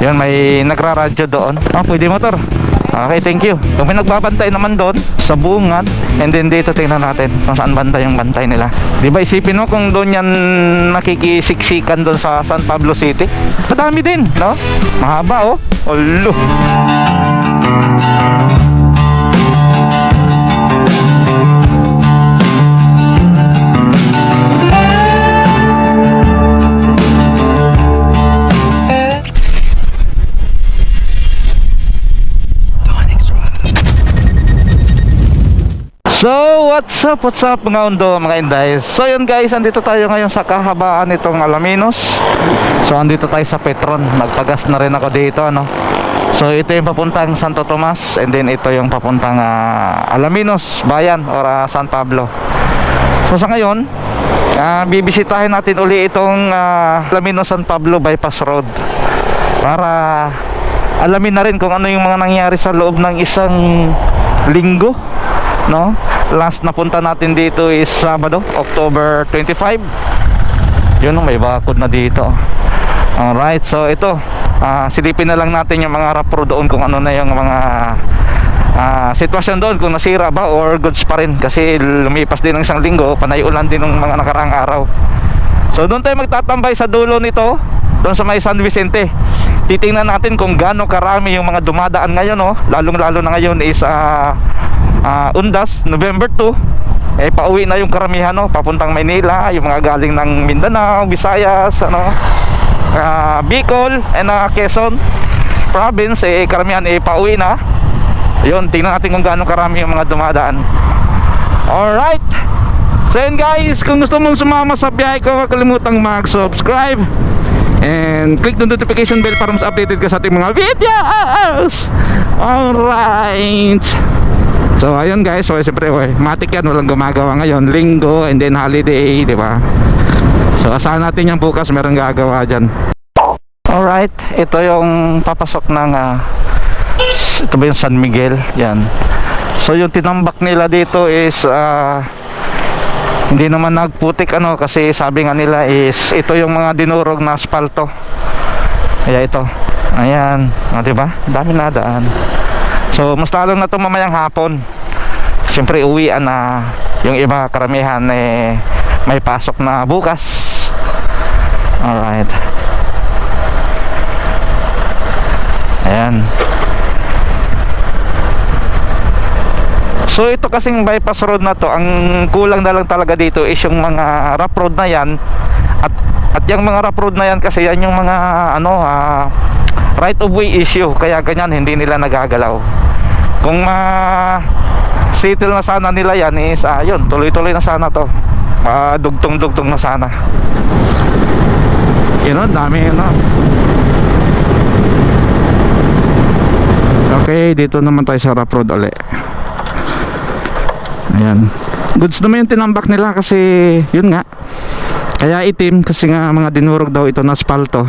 Yun, may nagraradyo doon. Ah, pwede motor. Okay, thank you. Kung may nagbabantay naman doon sa bungad, and then dito tingnan natin kung saan banda yung bantay nila. Di ba isipin mo kung doon yan nakikisiksikan doon sa San Pablo City? Madami din, no? Mahaba, oh. Olo. What's up, what's up mga undo, mga inday? So yun guys, andito tayo ngayon sa kahabaan nitong Alaminos. So andito tayo sa Petron, nagpagas na rin ako dito ano So ito yung papuntang Santo Tomas And then ito yung papuntang ah, Alaminos, Bayan or ah, San Pablo. So sa ngayon, ah, bibisitahin natin uli itong ah, Alaminos San Pablo Bypass Road Para alamin na rin kung ano yung mga nangyari sa loob ng isang linggo no last na punta natin dito is Sabado October 25 yun oh, may bakod na dito. Alright so ito ah, silipin na lang natin yung mga rapro doon kung ano na yung mga ah, sitwasyon doon kung nasira ba or goods pa rin. Kasi lumipas din ng isang linggo panay ulan din ng mga nakaraang araw. So doon tayo magtatambay sa dulo nito doon sa may San Vicente. Titingnan natin kung gaano karami yung mga dumadaan ngayon oh. lalong lalo na ngayon is ah, ah, Undas November 2 eh pauwi na yung karamihan no? Papuntang Maynila yung mga galing ng Mindanao Visayas ano? Ah, Bicol and ah, Quezon province eh karamihan eh pauwi na. Yun tingnan natin kung gaano karami yung mga dumadaan. Alright! So yun guys kung gusto mong sumama sa biyahe ko kalimutang mag-subscribe. And click the notification bell para mas updated ka sa ating mga videos! Alright So ayun guys, so siyempre okay, matik yan walang gumagawa ngayon, linggo and then holiday, di ba? So asahan natin yan bukas meron gagawa diyan. Alright, ito yung papasok ng ah, s- ito ba yung San Miguel, yan. So yung tinambak nila dito is ah, hindi naman nagputik ano kasi sabi nga nila is ito yung mga dinurog na asfalto. Kaya ito. Ayan, o, di ba? Dami na daan. So, mas lalo na ito mamayang hapon. Siyempre, uwian na yung iba karamihan eh, may pasok na bukas. Alright. Ayan. So ito kasing bypass road na to, ang kulang na lang talaga dito is yung mga rough road na yan at at yung mga rough road na yan kasi yan yung mga ano ah, right of way issue kaya ganyan hindi nila nagagalaw. Kung ma settle na sana nila yan is ayun, tuloy-tuloy na sana to. Ah, dugtong-dugtong na sana. Yun know, dami yun. ah. Okay, dito naman tayo sa rough road ulit. Ayan. Goods naman yung tinambak nila kasi yun nga. Kaya itim kasi nga mga dinurog daw ito na asfalto.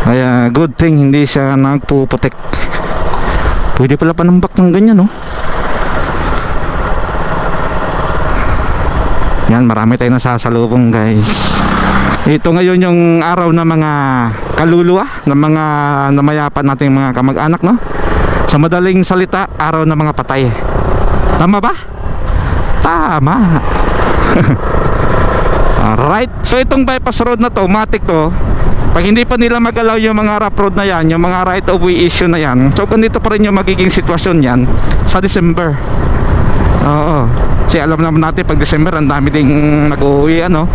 Kaya good thing hindi siya nagpuputik. Pwede pala panambak ng ganyan no. Yan, marami tayong nasasalubong guys. Ito ngayon yung araw na mga kaluluwa ng mga namayapan nating mga kamag-anak no. Sa madaling salita, araw ng mga patay. Tama ba? Tama. Alright. So itong bypass road na to, matic to. Pag hindi pa nila magalaw yung mga rough road na yan, yung mga right of way issue na yan, so ganito pa rin yung magiging sitwasyon yan sa December. Oo. Kasi alam naman natin pag December ang dami ding nag-uwi ano.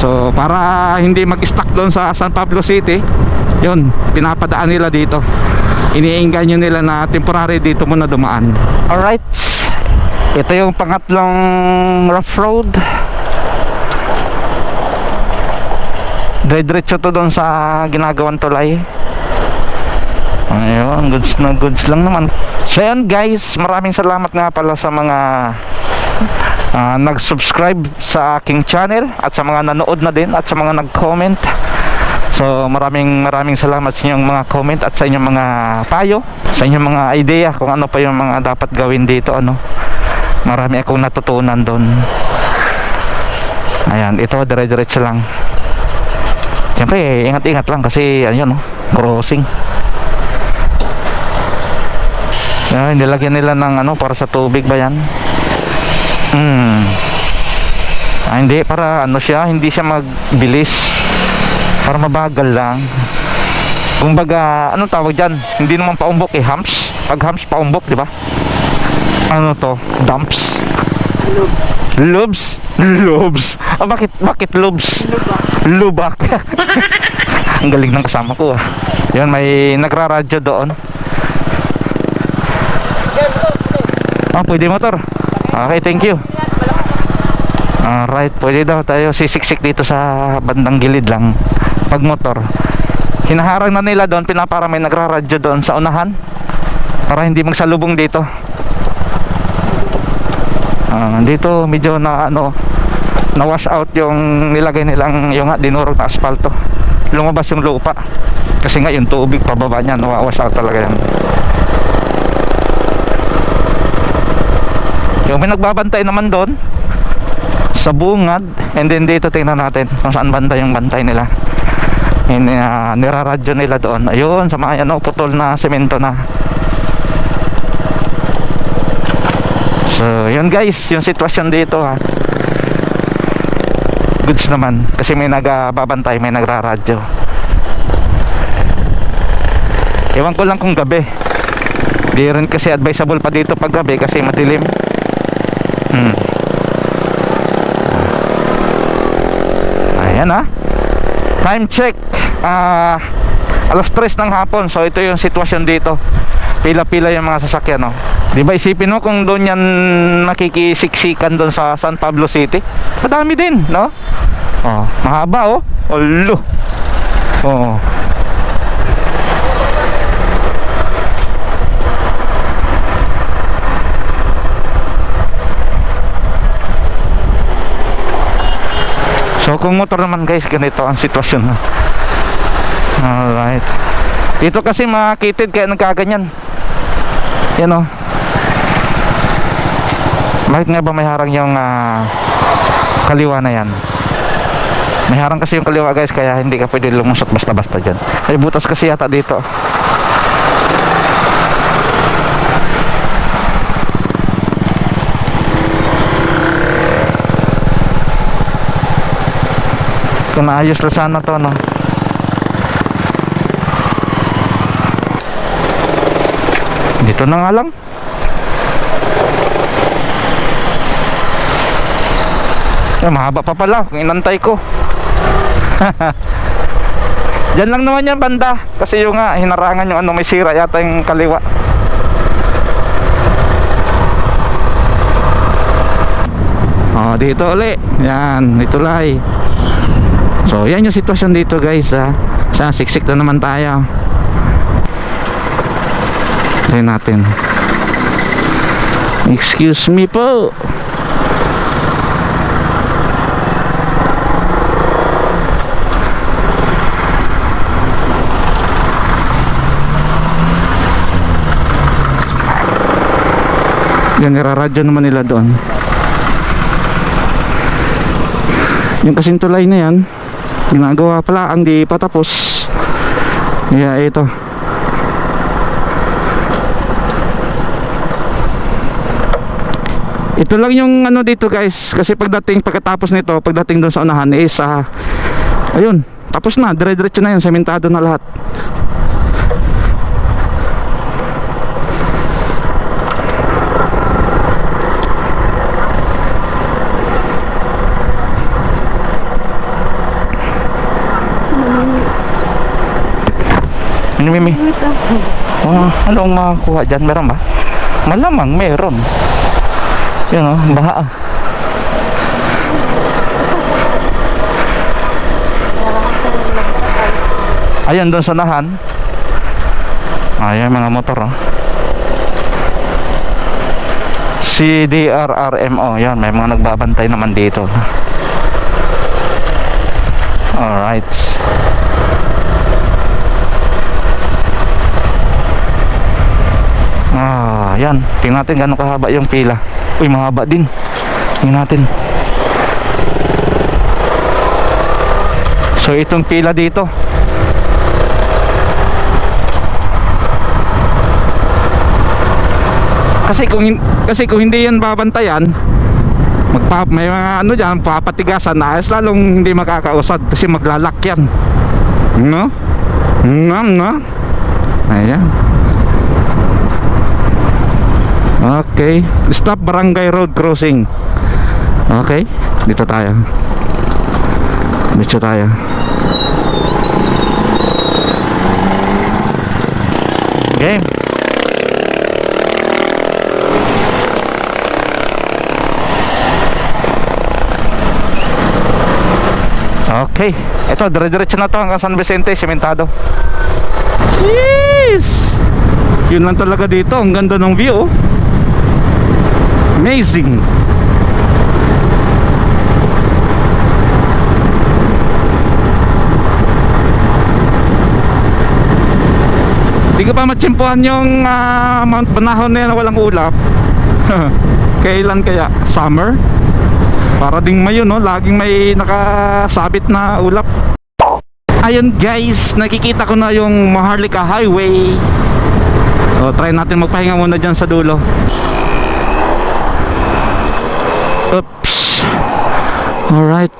So para hindi mag-stuck doon sa San Pablo City, yun, pinapadaan nila dito. Iniingganyo nila na temporary dito muna dumaan. Alright. Ito yung pangatlong rough road. Dire-diretso to doon sa ginagawang tulay. Ayun, goods na goods lang naman. So yun guys, maraming salamat nga pala sa mga ah, nag-subscribe sa aking channel at sa mga nanood na din at sa mga nag-comment. So maraming maraming salamat sa inyong mga comment at sa inyong mga payo, sa inyong mga idea kung ano pa yung mga dapat gawin dito ano. Marami akong natutunan doon. Ayan, ito dire-diretso lang. Siyempre, ingat-ingat lang kasi ayun, no, crossing. Yan, nilagyan nila ng ano para sa tubig ba yan? Hmm. Ah, hindi, para ano siya, hindi siya magbilis. Para mabagal lang. Kumbaga, ano tawag dyan? Hindi naman paumbok eh, humps. Pag humps, paumbok, di ba? Ano to? Dumps? Lubs? Lubs? Ah, bakit, bakit lubs? Lubak. Ang galing ng kasama ko ah. Yun, may nagraradyo doon. Ah, pwede motor. Okay, thank you. Alright, pwede daw tayo sisiksik dito sa bandang gilid lang. Pag motor. Hinaharang na nila doon, pinapara may nagraradyo doon sa unahan. Para hindi magsalubong dito. Ah, dito medyo na ano na wash out yung nilagay nilang yung dinurog na asfalto. Lumabas yung lupa. Kasi nga yung tubig pababa niya, na wash out talaga yan. Yung may nagbabantay naman doon sa bungad and then dito tingnan natin kung saan banda yung bantay nila in, uh, niraradyo nila doon ayun sa mga ano putol na semento na so yun guys yung sitwasyon dito ha goods naman kasi may nagbabantay may nagraradyo ewan ko lang kung gabi di rin kasi advisable pa dito pag gabi kasi madilim Hmm. Ayan ah. Time check. Ah, alas 3 ng hapon. So ito yung sitwasyon dito. Pila-pila yung mga sasakyan, no. 'Di ba isipin mo kung doon yan nakikisiksikan doon sa San Pablo City? Madami din, no? Oh, mahaba oh. Olo. Oh. So kung motor naman guys, ganito ang sitwasyon. Alright. Dito kasi makitid kaya nagkaganyan. Yan o. Bakit nga ba may harang yung ah, kaliwa na yan? May harang kasi yung kaliwa guys kaya hindi ka pwede lumusot basta-basta dyan. May butas kasi yata dito. Kung naayos na sana to no. Dito na nga lang. Eh, mahaba pa pala kung inantay ko. Diyan lang naman yan banda. Kasi yung nga, hinarangan yung ano, may sira yata yung kaliwa. Oh, dito uli. Yan, dito. So, yan yung sitwasyon dito guys ha. Sa siksik na naman tayo. Try natin. Excuse me po. Yan, niraradyo naman nila doon. Yung kasing tulay na yan, ginagawa pala ang di patapos. Kaya ito. Ito lang yung ano dito guys, kasi pagdating pagkatapos nito, pagdating doon sa unahan is ah, ayun, tapos na, dire-diretso na yun, sementado na lahat. Ano Mimi? Oh, anong makakuha dyan? Meron ba? Malamang meron. Yun oh, baha. ah. Ayan doon sa nahan. Ayan mga motor oh. CDRRMO. Yan, may mga nagbabantay naman dito. Alright. Ah, yan. Tingnan natin gano'ng kahaba yung pila. Uy, mahaba din. Tingnan natin. So itong pila dito. Kasi kung kasi kung hindi yan babantayan, magpa may mga ano diyan papatigasan na ayos lalong hindi makakausad kasi maglalak yan. No? No, no. Ayan. Okay. Stop Barangay Road Crossing. Okay. Dito tayo. Dito tayo. Game. Okay. Ito, dire-diretso na to hanggang San Vicente, sementado. Jeez! Yun lang talaga dito. Ang ganda ng view. oh. Amazing. Hindi ko pa matsimpuhan yung ah, Mount Banahon na walang ulap. Kailan kaya? Summer? Para ding mayon no, laging may nakasabit na ulap. Ayun guys, nakikita ko na yung Maharlika Highway. O, try natin magpahinga muna dyan sa dulo. Alright.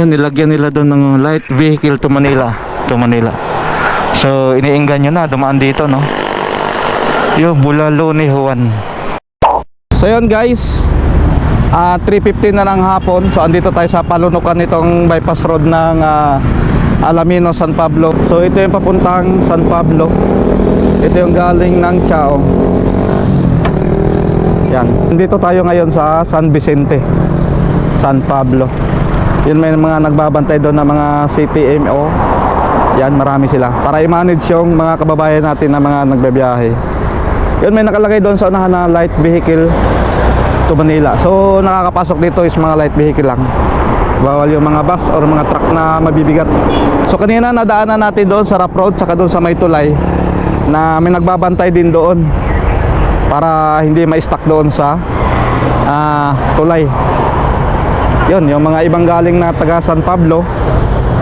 Yun, nilagyan nila doon ng light vehicle to Manila. To Manila. So, iniinggan nyo na, dumaan dito, no? Yung Bulalo ni Juan. So, yun guys. Ah, 3.15 na ng hapon. So, andito tayo sa palunukan nitong bypass road ng ah, Alamino, San Pablo. So, ito yung papuntang San Pablo. Ito yung galing ng Chao. Yan. Dito tayo ngayon sa San Vicente, San Pablo. Yun may mga nagbabantay doon na mga CTMO. Yan, marami sila. Para i-manage yung mga kababayan natin na mga nagbabiyahe. Yun, may nakalagay doon sa unahan na light vehicle to Manila. So, nakakapasok dito is mga light vehicle lang. Bawal yung mga bus or mga truck na mabibigat. So, kanina nadaanan natin doon sa Rap Road, saka doon sa Maytulay na may nagbabantay din doon para hindi ma-stuck doon sa ah, tulay. Yun, yung mga ibang galing na taga San Pablo,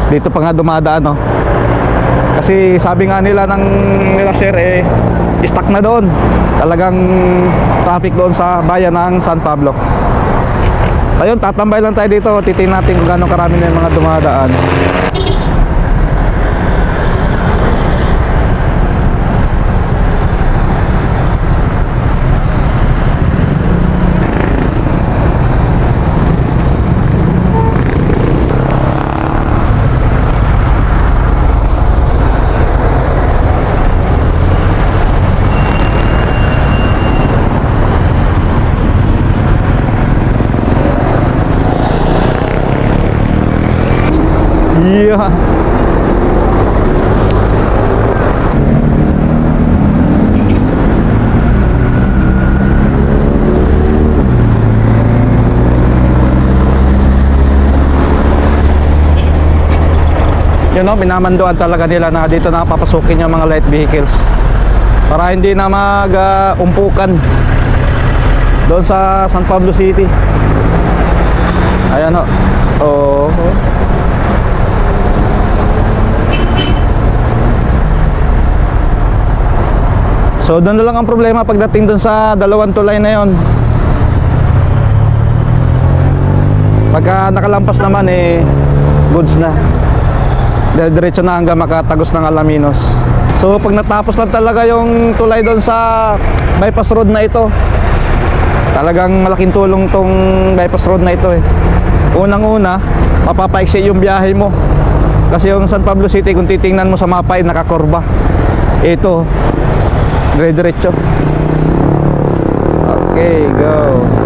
dito pa nga dumadaan, no? Kasi sabi nga nila ng nila sir, eh, stuck na doon. Talagang traffic doon sa bayan ng San Pablo. Ayun, tatambay lang tayo dito. Titingnan natin kung gano'ng karami na yung mga dumadaan. Yeah. Yun know, minamanduan talaga nila na dito na papasukin yung mga light vehicles para hindi na mag-umpukan doon sa San Pablo City. Ayan o. Oh. So doon na lang ang problema pagdating doon sa dalawang tulay na yon. Pagka nakalampas naman eh goods na. Diretso na hanggang makatagos ng Alaminos. So pag natapos lang talaga yung tulay doon sa bypass road na ito. Talagang malaking tulong tong bypass road na ito eh. Unang-una, mapapaiksi yung biyahe mo. Kasi yung San Pablo City kung titingnan mo sa mapa ay nakakorba. Ito, Dire-diretso. Okay, go.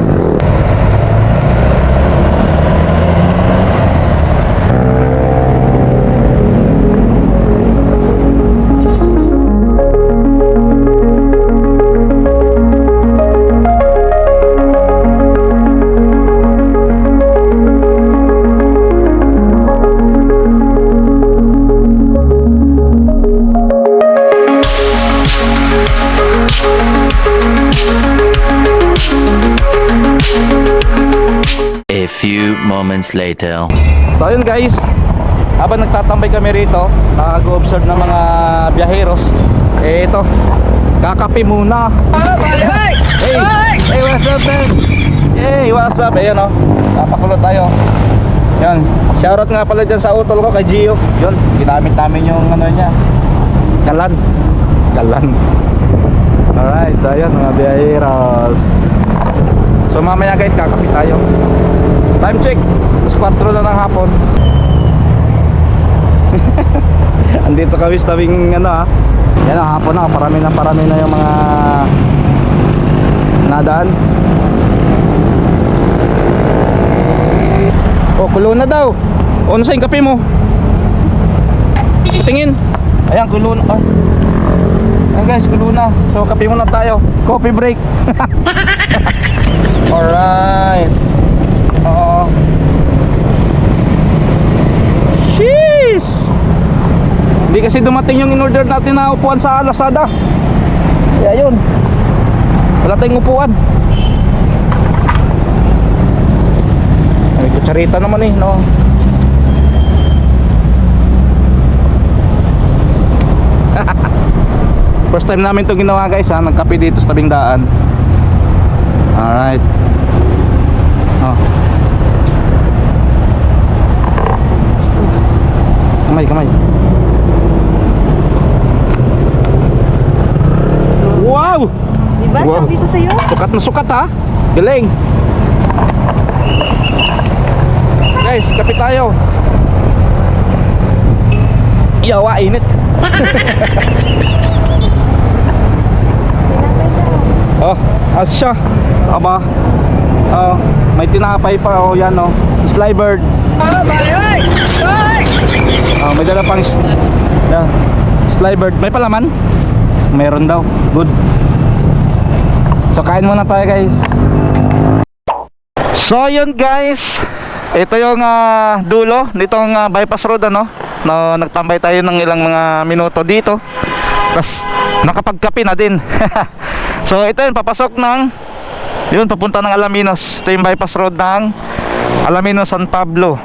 Moments later. So ayun guys, habang nagtatambay kami rito, nag-observe ng mga biyaheros. Eh ito, kakape muna. Hey! Hey, what's up, man? Hey, what's up? Ayan oh, napakulot tayo. Yan, shoutout nga pala dyan sa utol ko kay Gio. Yun, ginamit namin yung ano niya. Kalan. Kalan. Alright, so ayan mga biyaheros. So mamaya guys, kakape tayo. Time check, alas 4 na ng hapon. Andito kami sa tabing ano ah. Yan ang hapon na, parami na parami na yung mga nadaan. Oh, kulo na daw. O, nasa yung kape mo? Patingin. Ayan, kulo na. Oh. Ayan guys, kulo na. So, kape muna tayo. Coffee break. Alright. Oo. Sheesh! Hindi kasi dumating yung in-order natin na upuan sa Lazada. Kaya yun. Wala tayong upuan. May kutsarita naman eh, no? First time namin to ginawa guys ha, nagkape dito sa tabing daan. Alright. Oh. Kamay, kamay. Wow! Diba? Wow. Sabi ko sa'yo. Sukat na sukat ha. Galing. Guys, kape tayo. Yawa, init. Oh, asya. Aba. Oh, may tinapay pa oh, yan oh. Sly bird. Oh, may dala pang s- yan. Sly bird. May palaman? Meron daw. Good. Kain muna tayo guys. So yun guys. Ito yung ah, dulo nitong ah, bypass road ano. No, nagtambay tayo ng ilang mga minuto dito. Tapos nakapagkape na din. so ito yun papasok ng yun papunta ng Alaminos. Ito yung bypass road ng Alaminos San Pablo.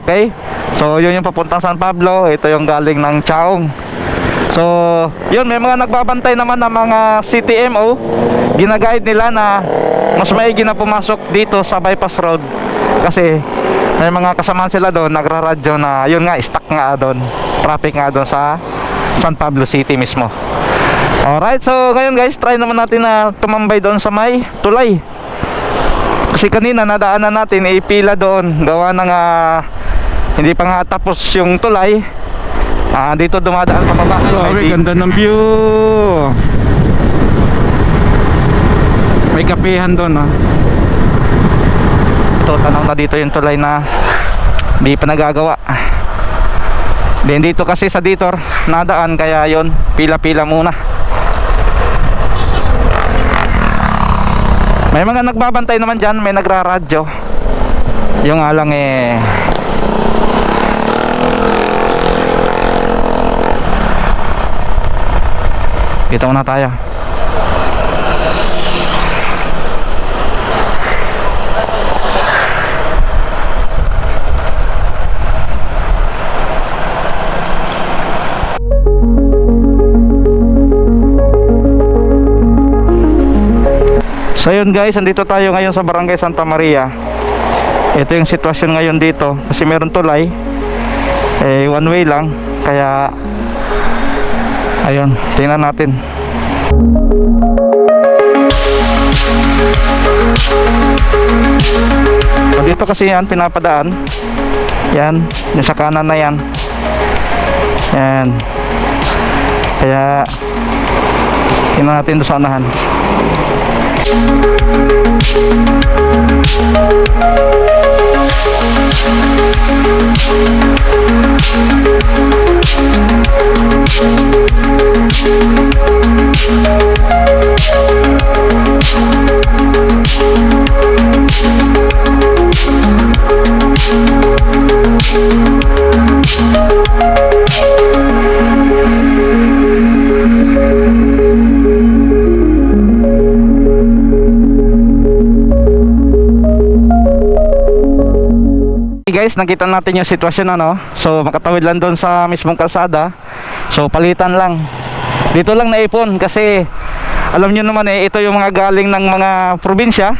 Okay? So yun yung papuntang San Pablo, ito yung galing ng Chaong. So, yun, may mga nagbabantay naman ng mga CTMO. Ginaguide nila na mas maigi na pumasok dito sa bypass road. Kasi may mga kasamaan sila doon, nagraradyo na yun nga, stuck nga doon. Traffic nga doon sa San Pablo City mismo. Alright, so ngayon guys, try naman natin na tumambay doon sa may tulay. Kasi kanina nadaanan natin, ipila doon, gawa ng ah, hindi pa nga tapos yung tulay. Ah, dito dumadaan sa baba. Di- ganda ng view. May kapihan doon, ah. Ito, tanaw na dito yung tulay na hindi pa nagagawa. Then dito kasi sa dito nadaan kaya yon pila-pila muna. May mga nagbabantay naman dyan, may nagraradyo. Yung nga lang eh Dito muna tayo. So yun guys, andito tayo ngayon sa Barangay Santa Maria. Ito yung sitwasyon ngayon dito kasi meron tulay. Eh one way lang kaya ayun tingnan natin. So, dito kasi yan pinapadaan. Yan yung sa kanan na yan. Yan. Kaya tingnan natin doon sa anahan Thank you. Thank you. Guys, nakita natin yung sitwasyon ano. So makatawid lang doon sa mismong kalsada. So palitan lang. Dito lang naipon kasi alam nyo naman eh, ito yung mga galing ng mga probinsya.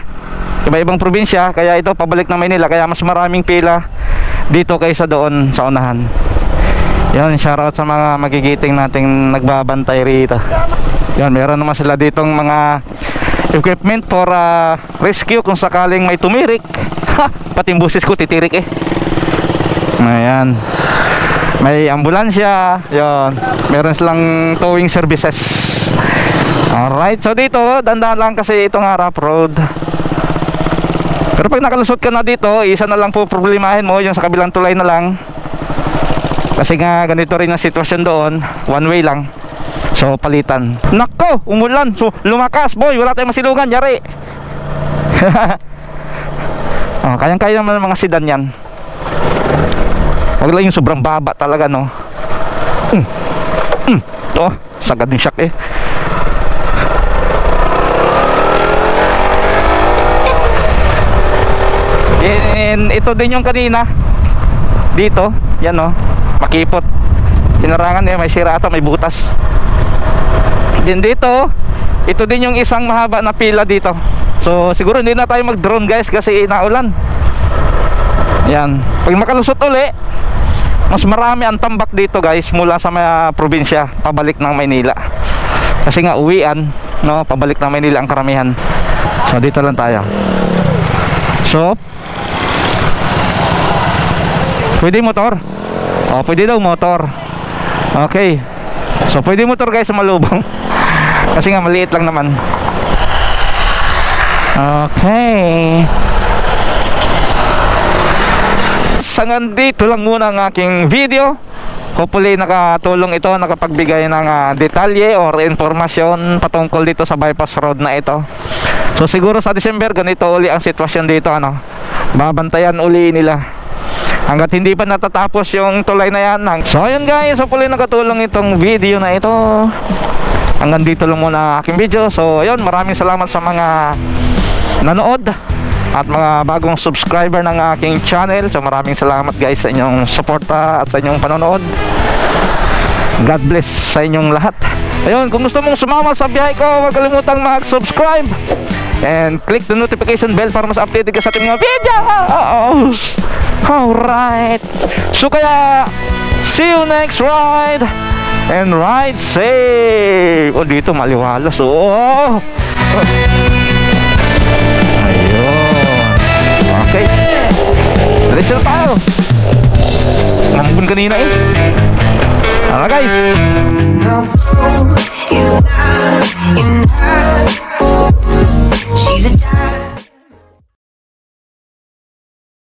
Iba-ibang probinsya, kaya ito pabalik na Maynila. Kaya mas maraming pila dito kaysa doon sa unahan. Yan, shoutout sa mga magigiting nating nagbabantay rito. Yan, meron naman sila ditong mga equipment for ah, rescue kung sakaling may tumirik. Ha, pati yung busis ko titirik eh. Ayan. May ambulansya, yon. Meron silang towing services. Alright, so dito, dandan lang kasi ito nga rough road. Pero pag nakalusot ka na dito, isa na lang po problemahin mo, yung sa kabilang tulay na lang. Kasi nga ganito rin ang sitwasyon doon, one way lang. So palitan. Nako, umulan. So lumakas, boy. Wala tayong masilungan, yari. oh, kayang-kaya naman ng mga sedan yan. Wag lang yung sobrang baba talaga, no. Mm. Mm. Oh, sagad yung shock eh. And ito din yung kanina. Dito, yan oh, makipot. Pinarangan eh, may sira ata, may butas. Din dito, ito din yung isang mahaba na pila dito. So siguro hindi na tayo mag-drone guys kasi naulan. Yan. Pag makalusot uli, mas marami ang tambak dito guys mula sa mga probinsya pabalik ng Maynila. Kasi nga uwian, no, pabalik ng Maynila ang karamihan. So dito lang tayo. So, pwede motor. Oh, pwede daw motor. Okay. So pwede motor guys sa malubong. Kasi nga maliit lang naman. Okay. Sa dito lang muna ang aking video. Hopefully nakatulong ito, nakapagbigay ng ah, detalye or informasyon patungkol dito sa bypass road na ito. So siguro sa December ganito uli ang sitwasyon dito ano. Babantayan uli nila hanggat hindi pa natatapos yung tulay na yan so ayun guys hopefully nakatulong itong video na ito hanggang dito lang muna aking video so ayun maraming salamat sa mga nanood at mga bagong subscriber ng aking channel so maraming salamat guys sa inyong suporta at sa inyong panonood. God bless sa inyong lahat. Ayun kung gusto mong sumama sa biyahe ko huwag kalimutang mag-subscribe. And click the notification bell para mas updated ka sa ating mga videos alright. So kaya see you next ride. And ride safe. Oh dito maliwalas. Oh Alis na tayo. Nambun kanina eh. Tara guys. She's a diamond.